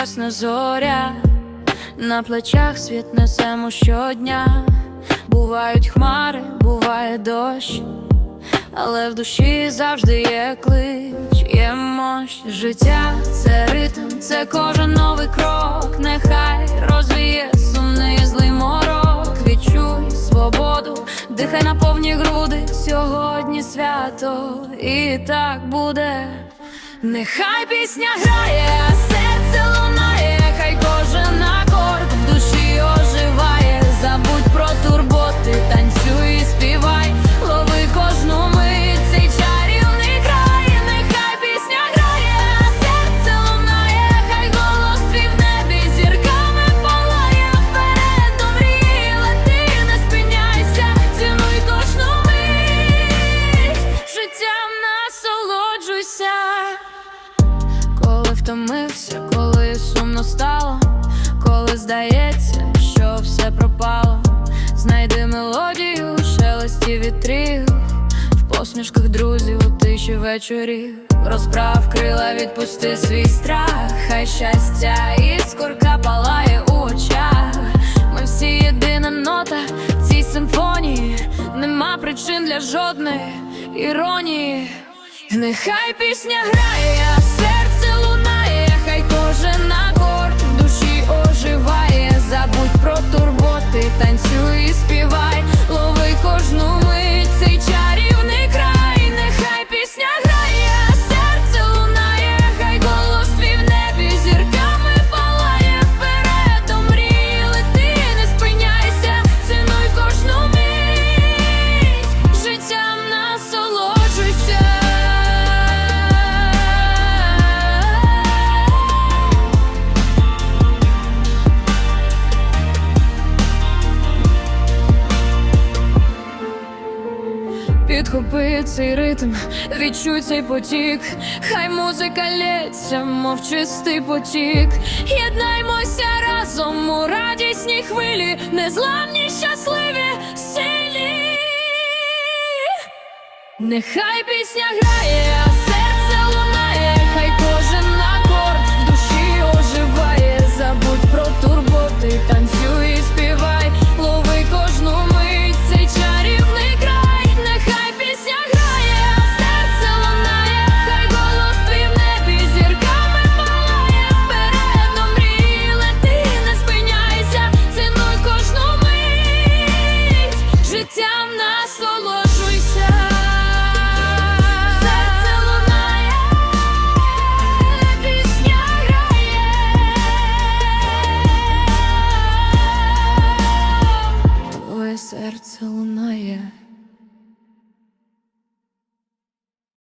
ясна зоря, на плечах світ несемо щодня. Бувають хмари, буває дощ, але в душі завжди є клич, є мощ. Життя це ритм, це кожен новий крок. Нехай розвіє сумний злий морок. Відчуй свободу, дихай на повні груди. Сьогодні свято, і так буде. Нехай пісня грає, стало, коли здається, що все пропало, знайди мелодію шелесті вітрів, в посмішках друзів у тиші вечорів, розправ крила, відпусти свій страх, хай щастя іскорка палає у очах. Ми всі єдина нота в цій симфонії, нема причин для жодної іронії. Нехай пісня грає, а серце лунає, хай кожен Підхопи цей ритм, відчуй цей потік, хай музика лється, мов чистий потік. Єднаймося разом у радісній хвилі, незламні, щасливі, силі, Нехай пісня грає, насолоджуйся. Серце лунає, пісня грає, серце лунає.